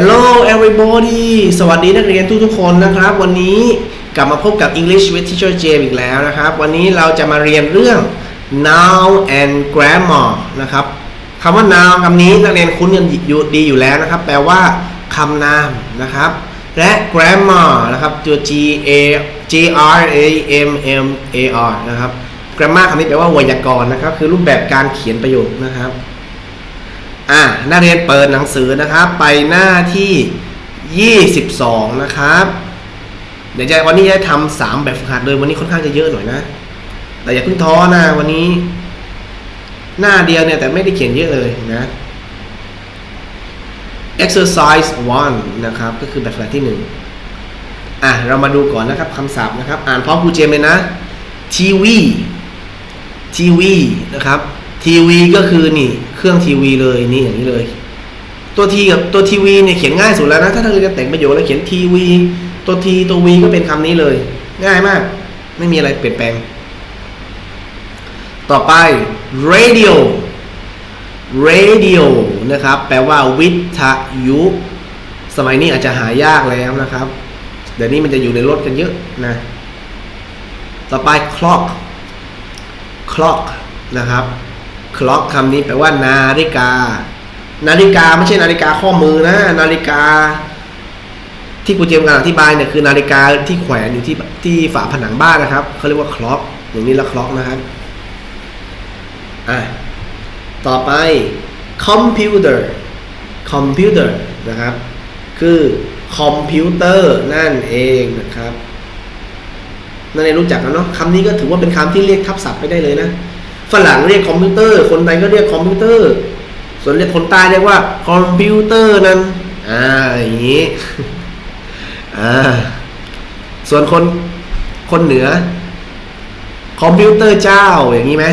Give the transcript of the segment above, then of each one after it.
Hello everybody สวัสดีนักเรียนทุกๆคนนะครับ วันนี้กลับมาพบกับ English with Teacher James อีกแล้วนะครับ วันนี้เราจะมาเรียนเรื่อง noun and grammar นะครับคำว่า noun คำนี้นักเรียนคุ้นกันอยู่ดีอยู่แล้วนะครับ แปลว่าคำนามนะครับ และ grammar นะครับตัว G A G R A M M A R นะครับ grammar คำนี้แปลว่าไวยากรณ์นะครับ คือรูปแบบการเขียนประโยคนะครับ อ่านักเรียนเปิดหนังสือนะครับ ไปหน้าที่ 22 นะครับ เดี๋ยวจะวันนี้จะทำสามแบบฝึกหัดเลยวันนี้ค่อนข้างจะเยอะหน่อยนะ แต่อย่าเพิ่งท้อนะวันนี้ หน้าเดียวเนี่ยแต่ไม่ได้เขียนเยอะเลยนะ exercise one นะครับ ก็คือแบบฝึกหัดที่หนึ่งอะ เรามาดูก่อนนะครับคำศัพท์นะครับ อ่านพร้อมครูเจมเลยนะ ทีวี ทีวี นะครับ ทีวีก็คือนี่ เครื่องทีวีเลยนี่อย่างนี้เลย ตัวทีกับตัวทีวีเนี่ยเขียนง่ายสุดแล้วนะถ้าเราจะแต่งประโยคแล้วเขียนทีวีตัวทีตัววีก็เป็นคำนี้เลย ง่ายมาก ไม่มีอะไรเปลี่ยนแปลง ต่อไป radio radio นะครับ แปลว่าวิทยุ สมัยนี้อาจจะหายากแล้วนะครับ เดี๋ยวนี้มันจะอยู่ในรถกันเยอะนะ ต่อไป clock clock นะครับ clock คำนี้แปลว่านาฬิกา นาฬิกาไม่ใช่นาฬิกาข้อมือนะ นาฬิกา ที่ครูเจมกำลังอธิบายเนี่ยคือนาฬิกาที่แขวนอยู่ที่ที่ฝาผนังบ้านนะครับเขาเรียกว่า clock อย่างนี้ละ clock นะครับอะต่อไป computer computer นะครับ คือคอมพิวเตอร์นั่นเองนะครับนั่นเองรู้จักกันเนาะคำนี้ก็ถือว่าเป็นคำที่เรียกทับศัพท์ไปได้เลยนะ ฝรั่งเรียกคอมพิวเตอร์ คนไทยก็เรียกคอมพิวเตอร์ ส่วนเรียกคนใต้เรียกว่าคอมพิวเตอร์นั้นอ่าอย่างนี้อ่าส่วนคนคนเหนือ คอมพิวเตอร์เจ้าอย่างนี้ไหม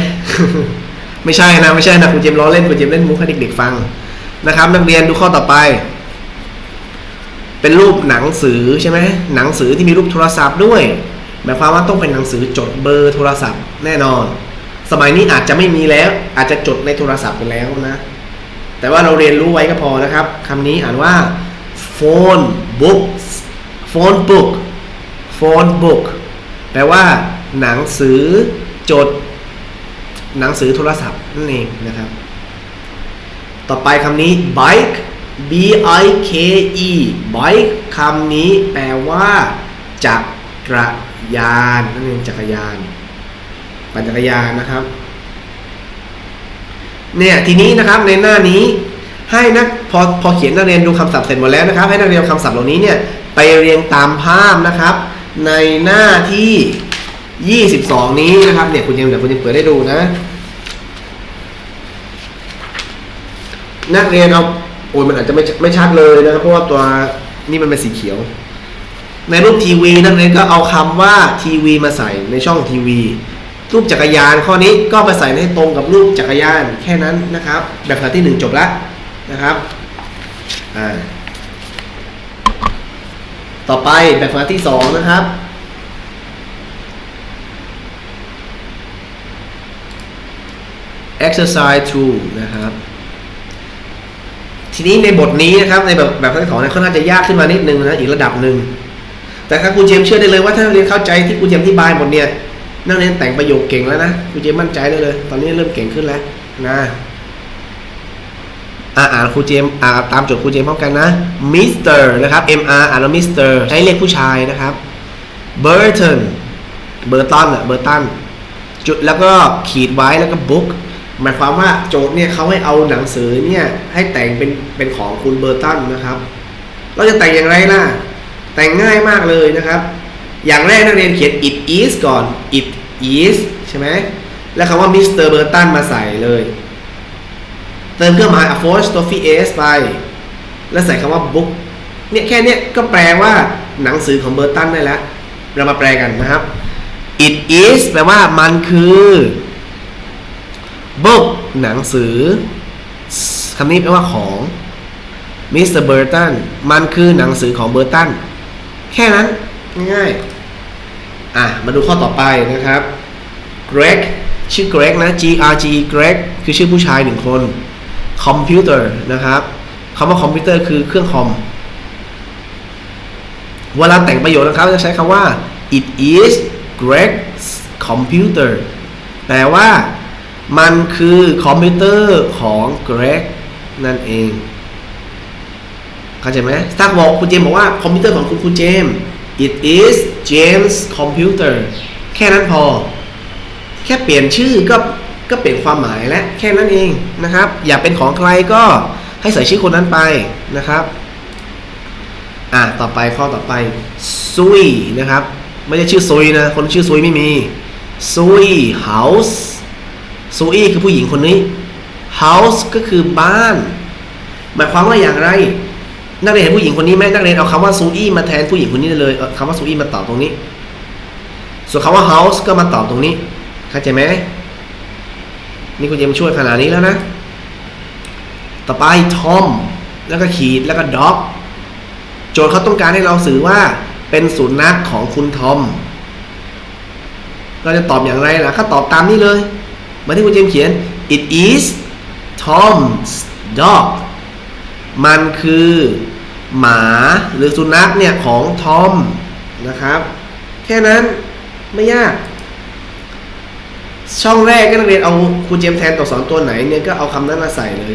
ไม่ใช่นะไม่ใช่นะคุณเจมล้อเล่นคุณเจมเล่นมุกให้เด็กๆฟังนะครับ นักเรียนดูข้อต่อไป เป็นรูปหนังสือใช่ไหมหนังสือที่มีรูปโทรศัพท์ด้วยหมายความว่าต้องเป็นหนังสือจดเบอร์โทรศัพท์แน่นอน สมัยนี้อาจจะไม่มีแล้ว อาจจะจดในโทรศัพท์ไปแล้วนะ แต่ว่าเราเรียนรู้ไว้ก็พอนะครับคำนี้อ่านว่า phone book phone book phone book แปลว่า หนังสือจด หนังสือโทรศัพท์นั่นเองนะครับ ต่อไปคำนี้ bike b i k e bike คำนี้แปลว่าจักรยานนั่นเองจักรยาน ปั่นจักรยานนะครับ เนี่ยทีนี้นะครับในหน้านี้ให้นักพอพอเขียนนักเรียนดูคำศัพท์เสร็จหมดแล้วนะครับ ให้นักเรียนเอาคำศัพท์เหล่านี้เนี่ยไปเรียงตามภาพนะครับ ในหน้าที่ 22 นี้นะครับเนี่ยคุณยังเดี๋ยวคุณยังเปิดได้ดูนะ นักเรียนเอาโอ้ยมันอาจจะไม่ไม่ชัดเลยนะครับ เพราะว่าตัวนี่มันเป็นสีเขียว ในรูปทีวีนักเรียนก็เอาคำว่าทีวีมาใส่ในช่องทีวี รูปจักรยานข้อนี้ก็ไปใส่ให้ตรงกับรูปจักรยานแค่นั้นนะครับ แบบฝึกหัดที่หนึ่งจบแล้วนะครับต่อไปแบบฝึกหัดที่สองนะครับ exercise 2 นะครับทีนี้ในบทนี้นะครับในแบบแบบที่สองเนี่ยค่อนข้างจะยากขึ้นมานิดนึงนะอีกระดับหนึ่งแต่ถ้าครูเจมเชื่อได้เลยว่าถ้าเรียนเข้าใจที่ครูเจมอธิบายหมดเนี่ย นักเรียนแต่งประโยคเก่งแล้วนะครูเจมมั่นใจได้เลย ตอนนี้เริ่มเก่งขึ้นแล้วนะอ่านครูเจมอ่าตามโจทย์ครูเจมพร้อมกันนะมิสเตอร์นะครับ M R อ่านว่ามิสเตอร์ใช้เรียกผู้ชายนะครับเบอร์ตันเบอร์ตันอะเบอร์ตันจุดแล้วก็ขีดไว้แล้วก็บุ๊กหมายความว่าโจทย์เนี่ยเขาให้เอาหนังสือเนี่ยให้แต่งเป็นเป็นของคุณเบอร์ตันนะครับ เราจะแต่งอย่างไรล่ะ แต่งง่ายมากเลยนะครับ อย่างแรกนักเรียนเขียน it is ก่อน it is ใช่ไหมแล้วคำว่า Mr. Burton มาใส่เลย เติมเครื่องหมาย apostrophe s ไป แล้วใส่คำว่า book เนี่ยแค่เนี้ยก็แปลว่าหนังสือของเบอร์ตันได้แล้ว เรามาแปลกันนะครับ it is แปลว่ามันคือ book หนังสือคำนี้แปลว่าของมิสเตอร์เบอร์ตันมันคือหนังสือของเบอร์ตัน แค่นั้นง่าย อะมาดูข้อต่อไปนะครับ Greg ชื่อ Greg นะ G R G Greg คือชื่อผู้ชายหนึ่งคนคอมพิวเตอร์นะครับคำว่าคอมพิวเตอร์คือเครื่องคอม เวลาแต่งประโยคนะครับจะใช้คำว่า it is Greg's computer แปลว่ามันคือคอมพิวเตอร์ของ Greg นั่นเอง เข้าใจไหมถ้าบอกคุณเจมบอกว่าคอมพิวเตอร์ของคุณคุณเจม it is James computer แค่นั้นพอ แค่เปลี่ยนชื่อก็ก็เปลี่ยนความหมายแล้วแค่นั้นเองนะครับ อยากเป็นของใครก็ให้ใส่ชื่อคนนั้นไปนะครับ อะต่อไปข้อต่อไปซุยนะครับ ไม่ใช่ชื่อซุยนะ คนชื่อซุยไม่มีซุย house ซุยคือผู้หญิงคนนี้ house ก็คือบ้าน หมายความว่าอย่างไร นักเรียนเห็นผู้หญิงคนนี้ไหมนักเรียนเอาคำว่าซูอี้มาแทนผู้หญิงคนนี้เลยเอาคำว่าซูอี้มาตอบตรงนี้ ส่วนคำว่า house ก็มาตอบตรงนี้เข้าใจไหมนี่คุณเจมช่วยขนาดนี้แล้วนะ ต่อไปทอมแล้วก็ขีดแล้วก็ด็อกโจทย์เขาต้องการให้เราสื่อว่าเป็นสุนัขของคุณทอมเราจะตอบอย่างไรล่ะก็ตอบตามนี้เลยเมือที่คุณเจมเขียน it is Tom's dog มันคือหมาหรือสุนัขเนี่ยของทอมนะครับ แค่นั้นไม่ยาก ช่องแรกก็นักเรียนเอาครูเจมส์แทนตัวสอนตัวไหนเนี่ยก็เอาคำนั้นมาใส่เลย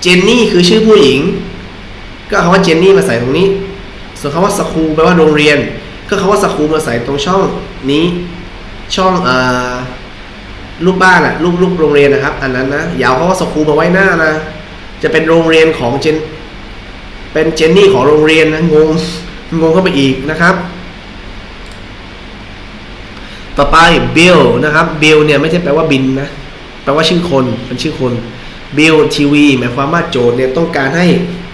เจนนี่คือชื่อผู้หญิง ก็เอาคำว่าเจนนี่มาใส่ตรงนี้ ส่วนคำว่าสคูลแปลว่าโรงเรียน ก็คำว่าสคูลมาใส่ตรงช่องนี้ ช่องอ่าลูกบ้านอะลูกลูกโรงเรียนนะครับ อันนั้นนะอย่าเอาคำว่าสคูลมาไว้หน้านะ จะเป็นโรงเรียนของเจนเป็นเจนนี่ของโรงเรียนนะงงงงเข้าไปอีกนะครับ ต่อไปบิลนะครับบิลเนี่ยไม่ใช่แปลว่าบินนะแปลว่าชื่อคนเป็นชื่อคนบิลทีวีหมายความว่าโจทย์เนี่ยต้องการให้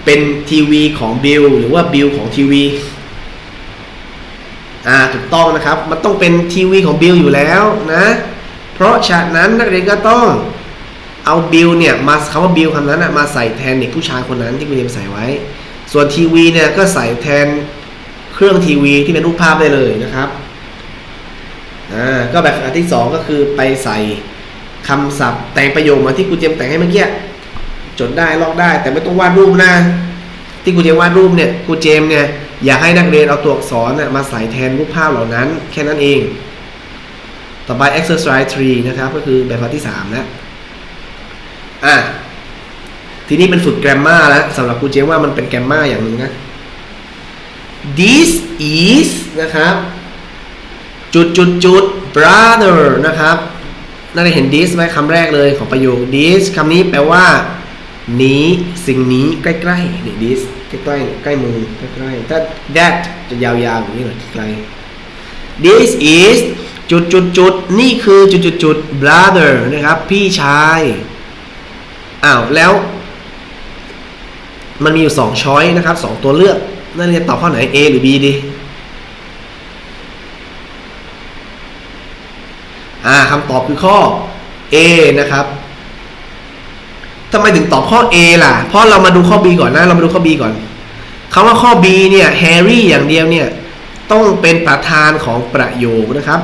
เป็นทีวีของบิลหรือว่าบิลของทีวีอ่าถูกต้องนะครับ มันต้องเป็นทีวีของบิลอยู่แล้วนะ เพราะฉะนั้นนักเรียนก็ต้อง เอาบิลเนี่ยมาคำว่าบิลคำนั้นนะมาใส่แทนเด็กผู้ชายคนนั้นที่คุณเรียนใส่ไว้ ส่วนทีวีเนี่ยก็ใส่แทนเครื่องทีวีที่เป็นรูปภาพได้เลยนะครับอ่าก็แบบอันที่สองก็คือไปใส่คำศัพท์ แต่งประโยคมาที่ครูเจมแต่งให้เมื่อกี้จดได้ลอกได้ แต่ไม่ต้องวาดรูปนะที่ครูเจมวาดรูปเนี่ยครูเจมเนี่ยอยากให้นักเรียนเอาตัวอักษรน่ะมาใส่แทนรูปภาพเหล่านั้น แค่นั้นเอง ต่อไป exercise 3 นะครับ ก็คือแบบที่สามนะ อะทีนี้เป็นฝึก grammar แล้วสำหรับครูเจมส์ว่ามันเป็น grammar อย่างหนึ่งนะ this is นะครับ จุดจุดจุด brother นะครับน่าจะเห็น this ไหมคำแรกเลยของประโยค this คำนี้แปลว่า นี้สิ่งนี้ใกล้ๆนี่ this ใกล้ๆใกล้มือใกล้ๆถ้า that จะยาวๆอย่างนี้หน่อยไกล this is จุดจุดจุดนี่คือจุดจุดจุด brother นะครับ พี่ชาย อ้าวแล้ว มันมีอยู่สองช้อยนะครับสองตัวเลือกนั่นจะตอบข้อไหน A หรือ B ดีอ่าคำตอบคือข้อ A นะครับทำไมถึงตอบข้อ A ล่ะ เพราะเรามาดูข้อ B ก่อนนะ เรามาดูข้อ B ก่อนคำว่าข้อ B เนี่ยแฮร์รี่อย่างเดียวเนี่ย ต้องเป็นประธานของประโยคนะครับ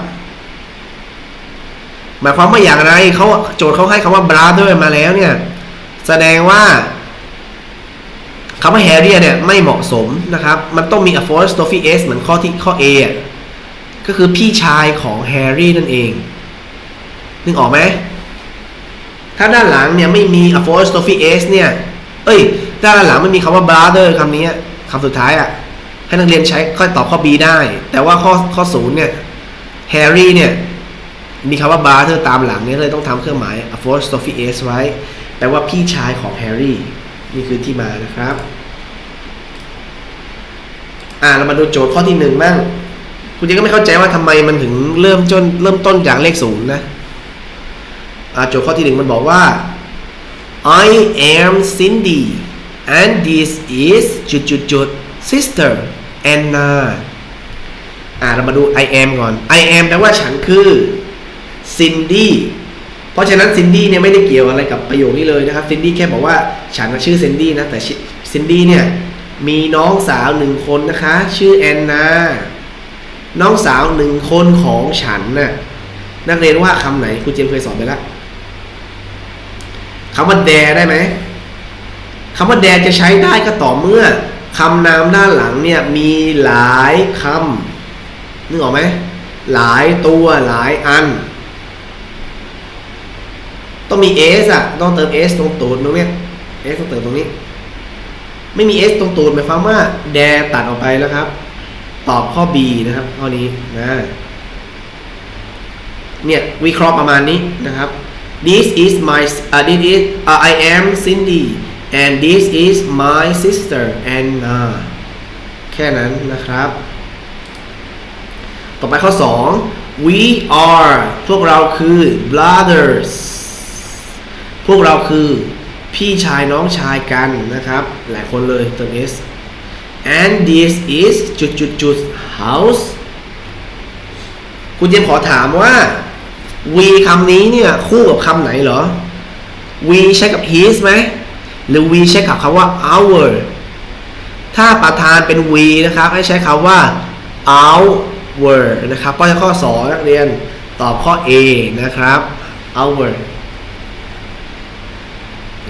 หมายความว่าอย่างไรเขาโจทย์เขาให้คำว่า brother มาแล้วเนี่ย แสดงว่าคำว่าแฮร์รี่เนี่ยไม่เหมาะสมนะครับ มันต้องมี apostrophe s เหมือนข้อที่ข้อ A อะก็คือพี่ชายของแฮร์รี่นั่นเอง นึกออกไหม ถ้าด้านหลังเนี่ยไม่มี apostrophe s เนี่ย เอ้ย ด้านหลังไม่มีคำว่า brother คำนี้คำสุดท้ายอะ ให้นักเรียนใช้ค่อยตอบข้อ B ได้ แต่ว่าข้อข้อศูนย์เนี่ย แฮร์รี่เนี่ย มีคำว่า brother ตามหลังเนี่ยเลยต้องทำเครื่องหมาย apostrophe s ไว้ ลว่าพี่ชายของแฮร์รี่นี่คือที่มานะครับ อ่าเรามาดูโจทย์ข้อที่หนึ่งบ้างคุณเจก็ไม่เข้าใจว่าทำไมมันถึงเริ่มจนเริ่มต้นจากเลขศูนย์นะอ่าโจทย์ข้อที่หนึ่งมันบอกว่า I am Cindy and this is จุดจุดจุด sister Anna อ่าเรามาดู I am ก่อน I am แปลว่าฉันคือ Cindy เพราะฉะนั้น Cindy เนี่ยไม่ได้เกี่ยวอะไรกับประโยคนี้เลยนะครับ Cindy แค่บอกว่าฉันชื่อ Cindy นะแต่ Cindy เนี่ยมีน้องสาวหนึ่งคนนะคะ ชื่อแอนนาน้องสาวหนึ่งคนของฉันน่ะนักเรียนว่าคำไหนครูเจมส์เคยสอนไปแล้วคำว่า dare ได้ไหมคำว่า dare จะใช้ได้ก็ต่อเมื่อคำนามด้านหลังเนี่ยมีหลายคำนึกออกไหมหลายตัวหลายอัน ต้องมี s อะ ต้องเติม s ตรงตูดตรงเนี้ย s ต้องเติมตรงนี้ ไม่มี s ตรงตูดหมายความว่าแดตัดออกไปแล้วครับ ตอบข้อ b นะครับ ข้อนี้นะเนี่ยวิเคราะห์ประมาณนี้นะครับ this is my uh, this is uh, I am Cindy and this is my sister Anna แค่นั้นนะครับ ต่อไปข้อ 2 we are พวกเราคือ brothers พวกเราคือพี่ชายน้องชายกันนะครับ หลายคนเลยเติม s and this is จุดจุดจุด house คุณเจมขอถามว่า we คำนี้เนี่ย คู่กับคำไหนเหรอ we ใช้กับ his ไหม หรือ we ใช้กับคำว่า our ถ้าประธานเป็น we นะครับ ให้ใช้คำว่า our นะครับ ก็จะข้อ 2 นักเรียนตอบข้อ A นะครับ our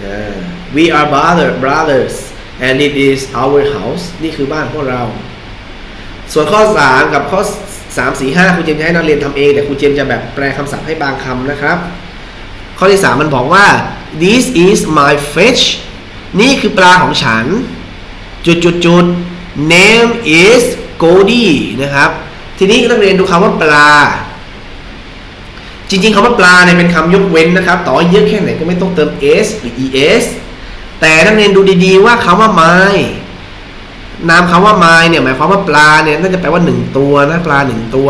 Yeah. we are brother brothers and it is our house นี่คือบ้านพวกเรา ส่วนข้อ3กับข้อ3 4 5คุณเจมส์จะให้นักเรียนทำเอง แต่คุณเจมส์จะแบบแปลคำศัพท์ให้บางคำนะครับ ข้อที่3มันบอกว่า this is my fish นี่คือปลาของฉัน จุดจุดจุด name is Goldie นะครับ ทีนี้นักเรียนดูคำว่าปลา จริงๆคำว่าปลาเนี่ยเป็นคำยกเว้นนะครับ ต่อเยอะแค่ไหนก็ไม่ต้องเติม s หรือ es แต่นักเรียนดูดีๆว่าคำว่า my นามคำว่า my เนี่ยหมายความว่าปลาเนี่ยน่าจะแปลว่าหนึ่งตัวนะปลาหนึ่งตัว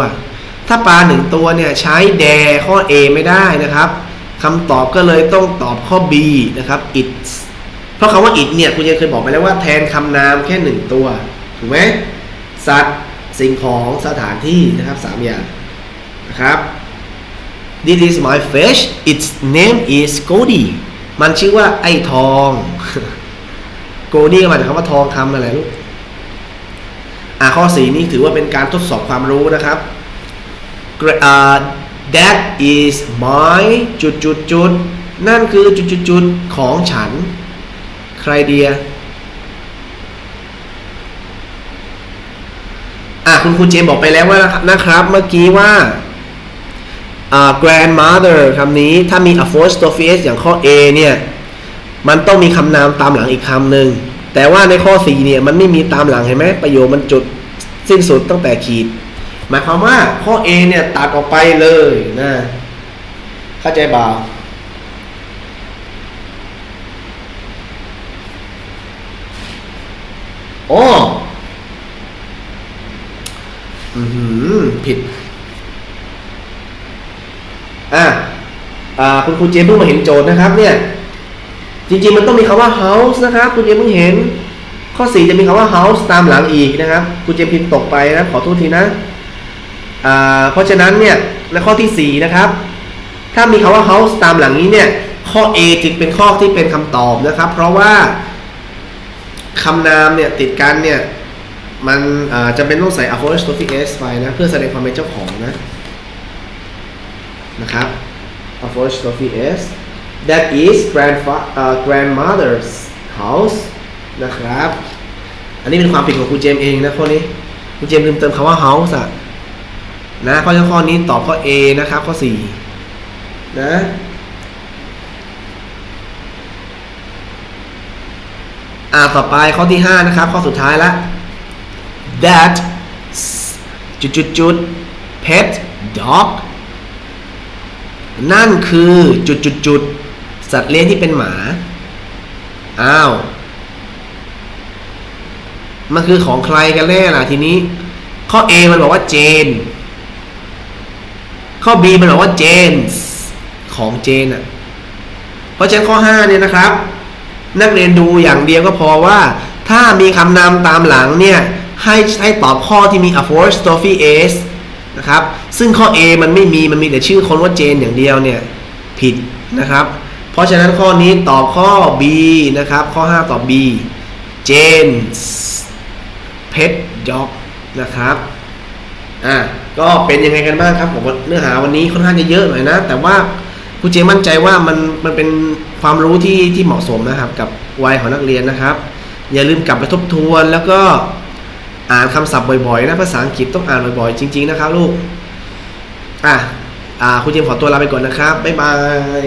ถ้าปลาหนึ่งตัวเนี่ยใช้แดข้อ A ไม่ได้นะครับคำตอบก็เลยต้องตอบข้อ B นะครับ it เพราะคำว่า it เนี่ยคุณยังเคยบอกไปแล้วว่าแทนคำนามแค่หนึ่งตัวถูกไหมสัตว์สิ่งของสถานที่นะครับสามอย่างนะครับ This is my fish its name is Goldie มันชื่อว่าไอ้ทอง Goldie มาจากคำว่าทองคำอะไรลูกอ่าข้อสี่นี่ถือว่าเป็นการทดสอบความรู้นะครับ Gra- อ่า that is my จุดจุดจุดนั่นคือจุดจุดจุดของฉัน ใครเดียอะคุณครูเจมส์บอกไปแล้วว่านะครับ เมื่อกี้ว่า grandmother คำนี้ถ้ามี apostrophe s อย่างข้อ A เนี่ยมันต้องมีคำนามตามหลังอีกคำหนึ่งแต่ว่าในข้อ 4 เนี่ยมันไม่มีตามหลังเห็นไหมประโยคมันจุดสิ้นสุดตั้งแต่ขีด หมายความว่าข้อ A เนี่ยตัดออกไปเลยนะเข้าใจบ่าวโอ้อือหือผิด อะอ่าคุณครูเจมส์เพิ่งมาเห็นโจทย์นะครับเนี่ย จริงๆมันต้องมีคำว่า house นะครับ คุณเจมส์เพิ่งเห็น ข้อ4จะมีคำว่า house ตามหลังอีกนะครับ คุณเจมส์พิมพ์ตกไปนะขอโทษทีนะอ่าเพราะฉะนั้นเนี่ยในข้อที่4นะครับ ถ้ามีคำว่า house ตามหลังนี้เนี่ยข้อ A จึงเป็นข้อที่เป็นคำตอบนะครับ เพราะว่าคำนามเนี่ยติดกันเนี่ยมันจะเป็นต้องใส่ apostrophe s ไปนะ เพื่อแสดงความเป็นเจ้าของนะ นะครับ apostrophe s that is grandfa uh, grandmother's house นะครับ อันนี้เป็นความผิดของคุณเจมเองนะข้อนี้คุณเจมลืมเติมคำว่า house อะนะเพราะฉะนั้นข้อนี้ตอบข้อ A นะครับ ข้อ 4 นะอ่าต่อไปข้อที่ 5 นะครับ ข้อสุดท้ายละ that จุดจุดจุด pet dog นั่นคือจุดจุดจุดสัตว์เลี้ยงที่เป็นหมา อ้าว มันคือของใครกันแน่ล่ะทีนี้ ข้อ A มันบอกว่าเจน ข้อ B มันบอกว่าเจนส์ของเจนอะ เพราะฉะนั้นข้อ 5 เนี่ยนะครับ นักเรียนดูอย่างเดียวก็พอว่า ถ้ามีคำนามตามหลังเนี่ย ให้ให้ตอบข้อที่มี apostrophe s นะครับ ซึ่งข้อ A มันไม่มีมันมีแต่ชื่อคนว่าเจนอย่างเดียวเนี่ยผิดนะครับ เพราะฉะนั้นข้อนี้ตอบข้อ B นะครับ ข้อ 5 ตอบ B James Pet Dog นะครับอะก็เป็นยังไงกันบ้างครับผมเนื้อหาวันนี้ค่อนข้างจะเยอะหน่อยนะ แต่ว่าครูเจมั่นใจว่ามันมันเป็นความรู้ที่ที่เหมาะสมนะครับ กับวัยของนักเรียนนะครับ อย่าลืมกลับไปทบทวนแล้วก็ อ่านคำศัพท์บ่อยๆนะภาษาอังกฤษต้องอ่านบ่อยๆ จริง ๆ นะครับลูก อะอ่าคุณเจมขอตัวลาไปก่อนนะครับ บ๊ายบาย